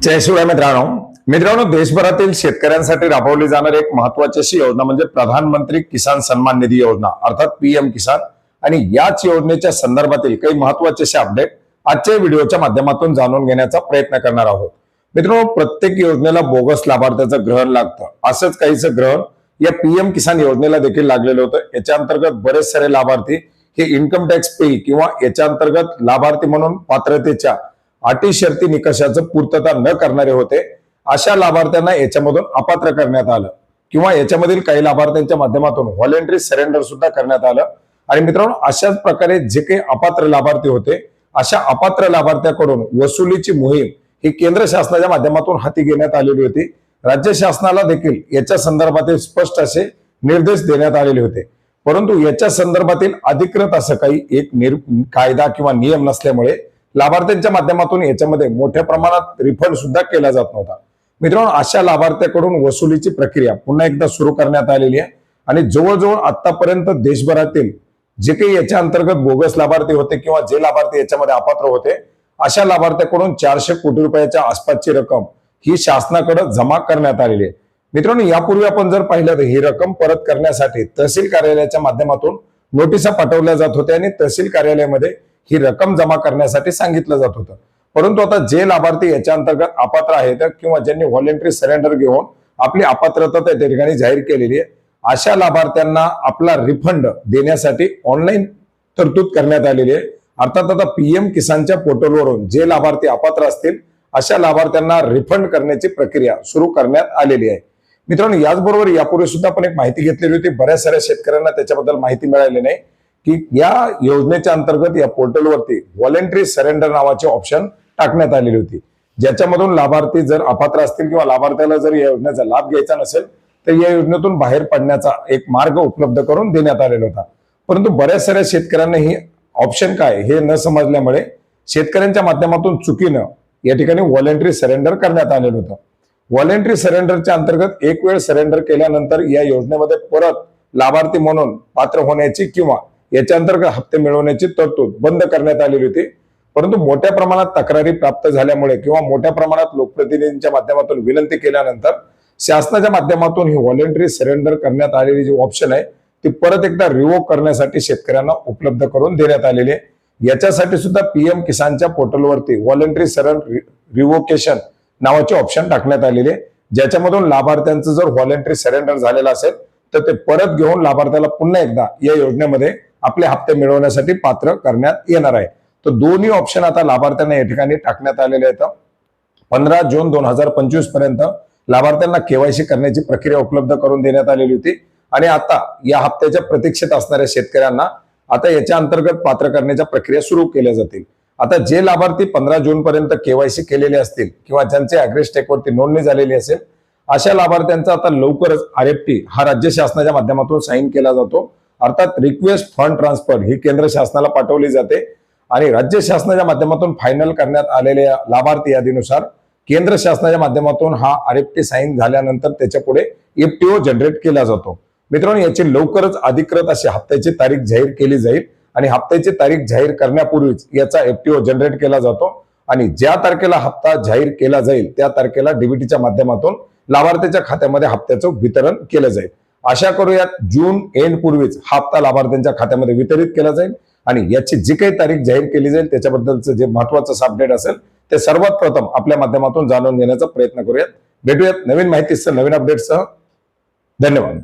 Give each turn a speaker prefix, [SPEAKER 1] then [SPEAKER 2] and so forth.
[SPEAKER 1] जयशिवाय मित्रांनो. मित्रांनो देशभरातील शेतकऱ्यांसाठी राबवली जाणारी एक महत्वाची अशी योजना म्हणजे प्रधानमंत्री किसान सन्मान निधी योजना अर्थात पीएम किसान. आणि याच योजनेच्या संदर्भातील काही महत्त्वाचे असे अपडेट आजच्या व्हिडिओच्या माध्यमातून जाणून घेण्याचा प्रयत्न करणार आहोत. मित्रांनो प्रत्येक योजनेला बोगस लाभार्थ्याचं ग्रहण लागतं. असंच काहीचं ग्रहण या पीएम किसान योजनेला देखील लागलेलं होतं. याच्या अंतर्गत बरेच सारे लाभार्थी हे इन्कम टॅक्स पे किंवा याच्या अंतर्गत लाभार्थी म्हणून पात्रतेच्या अटी शर्ती निकषाचं पूर्तता न करणारे होते. अशा लाभार्थ्यांना याच्यामधून अपात्र करण्यात आलं. किंवा याच्यामधील काही लाभार्थ्यांच्या माध्यमातून व्हॉलेंटरी सरेंडर सुद्धा करण्यात आलं. आणि मित्रांनो अशाच प्रकारे जे काही अपात्र लाभार्थी होते अशा अपात्र लाभार्थ्याकडून वसुलीची मोहीम ही केंद्र शासनाच्या माध्यमातून हाती घेण्यात आलेली होती. राज्य शासनाला देखील याच्या संदर्भातील स्पष्ट असे निर्देश देण्यात आलेले होते. परंतु याच्या संदर्भातील अधिकृत असं काही एक निर कायदा किंवा नियम नसल्यामुळे लाभार्थ्यांच्या माध्यमातून याच्यामध्ये मोठ्या प्रमाणात रिफंड सुद्धा केला जात नव्हता. मित्रांनो अशा लाभार्थ्याकडून वसुलीची प्रक्रिया पुन्हा एकदा सुरू करण्यात आलेली आहे. आणि जवळजवळ आतापर्यंत देशभरातील जे काही याच्या अंतर्गत बोगस लाभार्थी होते किंवा जे लाभार्थी याच्यामध्ये अपात्र होते अशा लाभार्थ्याकडून चारशे कोटी रुपयाच्या आसपासची रक्कम ही शासनाकडे जमा करण्यात आलेली आहे. मित्रांनो यापूर्वी आपण जर पाहिलं तर ही रक्कम परत करण्यासाठी तहसील कार्यालयाच्या माध्यमातून नोटिसा पाठवल्या जात होत्या आणि तहसील कार्यालयामध्ये ही रक्कम जमा करण्यासाठी सांगितलं जात होतं. परंतु आता जे लाभार्थी याच्या अंतर्गत अपात्र आहेत किंवा ज्यांनी व्हॉलेंटरी सरेंडर घेऊन आपली अपात्रता त्या ठिकाणी जाहीर केलेली आहे अशा लाभार्थ्यांना आपला रिफंड देण्यासाठी ऑनलाईन तरतूद करण्यात आलेली आहे. अर्थात आता पीएम किसानच्या पोर्टलवरून जे लाभार्थी अपात्र असतील अशा लाभार्थ्यांना रिफंड करण्याची प्रक्रिया सुरू करण्यात आलेली आहे. मित्रांनो याचबरोबर यापूर्वी सुद्धा आपण एक माहिती घेतलेली होती. बऱ्याच साऱ्या शेतकऱ्यांना त्याच्याबद्दल माहिती मिळाली नाही. की या योजनेच्या अंतर्गत या पोर्टलवरती व्हॉलेंटरी सरेंडर नावाचे ऑप्शन टाकण्यात आलेली होती. ज्याच्यामधून लाभार्थी जर अपात्र असतील किंवा लाभार्थ्याला जर या योजनेचा लाभ घ्यायचा नसेल तर या योजनेतून बाहेर पडण्याचा एक मार्ग उपलब्ध करून देण्यात आलेला होता. परंतु बऱ्याच साऱ्या शेतकऱ्यांना ही ऑप्शन काय हे न समजल्यामुळे शेतकऱ्यांच्या माध्यमातून चुकीनं या ठिकाणी व्हॉलेंटरी सरेंडर करण्यात आलेलं होतं. व्हॉलेंटरी सरेंडरच्या अंतर्गत एक वेळ सरेंडर केल्यानंतर या योजनेमध्ये परत लाभार्थी म्हणून पात्र होण्याची किंवा याच्या अंतर्गत हप्ते मिळवण्याची तरतूद बंद करण्यात आलेली होती. परंतु मोठ्या प्रमाणात तक्रारी प्राप्त झाल्यामुळे किंवा मोठ्या प्रमाणात लोकप्रतिनिधींच्या माध्यमातून विनंती केल्यानंतर शासनाच्या माध्यमातून ही व्हॉलेंटरी सरेंडर करण्यात आलेली जी ऑप्शन आहे ती परत एकदा रिवोक करण्यासाठी शेतकऱ्यांना उपलब्ध करून देण्यात आलेली आहे. याच्यासाठी सुद्धा पीएम किसानच्या पोर्टलवरती व्हॉलेंटरी सरेंडर रिवोकेशन नावाचे ऑप्शन टाकण्यात आलेले आहे. ज्याच्यामधून लाभार्थ्यांचं जर व्हॉलेंटरी सरेंडर झालेलं असेल तर ते परत घेऊन लाभार्थ्याला पुन्हा एकदा या योजनेमध्ये आपले हप्ते मिळवण्यासाठी पात्र करण्यात येणार आहे. तर दोन्ही ऑप्शन आता लाभार्थ्यांना या ठिकाणी टाकण्यात आलेले आहेत. पंधरा जून दोन हजार पंचवीसपर्यंत लाभार्थ्यांना केवायसी करण्याची प्रक्रिया उपलब्ध करून देण्यात आलेली होती. आणि आता या हप्त्याच्या प्रतीक्षेत असणाऱ्या शेतकऱ्यांना आता याच्या अंतर्गत पात्र करण्याच्या प्रक्रिया सुरू केल्या जातील. आता जे लाभार्थी पंधरा जून पर्यंत केवायसी केलेले असतील किंवा ज्यांचे अग्रेस्टेकवरती नोंदणी झालेली असेल अशा लाभार्थ्यांचा आता लवकरच आर एफ टी हा राज्य शासनाच्या माध्यमातून साईन केला जातो. अर्थात रिक्वेस्ट फंड ट्रान्सफर ही केंद्र शासनाला पाठवली जाते. आणि राज्य शासनाच्या माध्यमातून फायनल करण्यात आलेल्या लाभार्थी यादीनुसार केंद्र शासनाच्या माध्यमातून हा आर एफ टी साईन झाल्यानंतर त्याच्या पुढे एफटीओ जनरेट केला जातो. मित्रांनो याची लवकरच अधिकृत अशी हप्त्याची तारीख जाहीर केली जाईल आणि हप्त्याची तारीख जाहीर करण्यापूर्वीच याचा एफटीओ जनरेट केला जातो. आणि ज्या तारखेला हप्ता जाहीर केला जाईल त्या तारखेला डीबीटीच्या माध्यमातून लाभार्थ्याच्या खात्यामध्ये हप्त्याचं वितरण केलं जाईल. आशा करूयात जून एंड पूर्वीच हा हप्ता लाभार्थ्यांच्या खात्यामध्ये वितरित केला जाईल आणि याची जी काही तारीख जाहीर केली जाईल त्याच्याबद्दलचं जे महत्वाचं अपडेट असेल ते सर्वात प्रथम आपल्या माध्यमातून जाणून घेण्याचा प्रयत्न करूयात. भेटूयात नवीन माहितीसह नवीन अपडेटसह धन्यवाद.